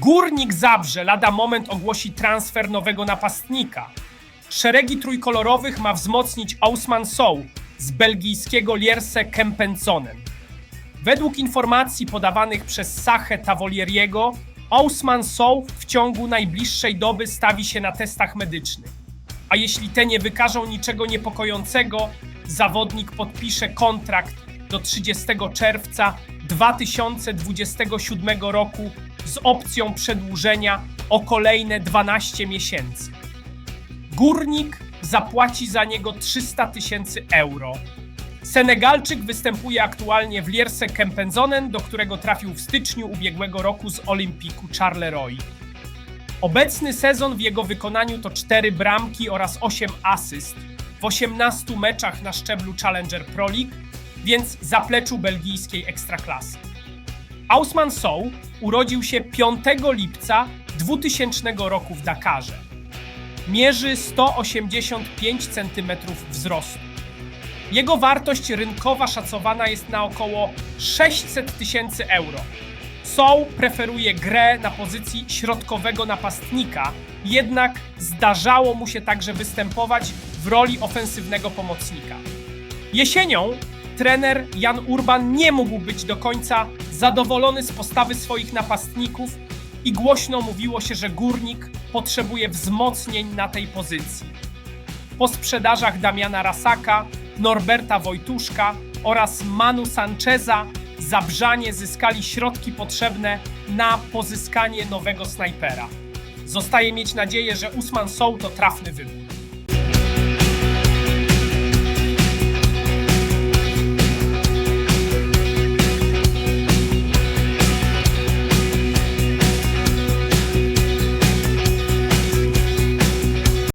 Górnik Zabrze lada moment ogłosi transfer nowego napastnika. Szeregi trójkolorowych ma wzmocnić Ausman Sow z belgijskiego Lierse Kempenzonen. Według informacji podawanych przez Sachę Tavolieriego, Ausman Sow w ciągu najbliższej doby stawi się na testach medycznych. A jeśli te nie wykażą niczego niepokojącego, zawodnik podpisze kontrakt do 30 czerwca 2027 roku z opcją przedłużenia o kolejne 12 miesięcy. Górnik zapłaci za niego 300 tysięcy euro. Senegalczyk występuje aktualnie w Lierse Kempenzonen, do którego trafił w styczniu ubiegłego roku z Olimpiku Charleroi. Obecny sezon w jego wykonaniu to 4 bramki oraz 8 asyst w 18 meczach na szczeblu Challenger Pro League, więc zapleczu belgijskiej ekstraklasy. Ausman Sow urodził się 5 lipca 2000 roku w Dakarze. Mierzy 185 cm wzrostu. Jego wartość rynkowa szacowana jest na około 600 tysięcy euro. Sow preferuje grę na pozycji środkowego napastnika, jednak zdarzało mu się także występować w roli ofensywnego pomocnika. Jesienią trener Jan Urban nie mógł być do końca zadowolony z postawy swoich napastników i głośno mówiło się, że górnik potrzebuje wzmocnień na tej pozycji. Po sprzedażach Damiana Rasaka, Norberta Wojtuszka oraz Manu Sancheza Zabrzanie zyskali środki potrzebne na pozyskanie nowego snajpera. Zostaje mieć nadzieję, że Usman Sow to trafny wybór.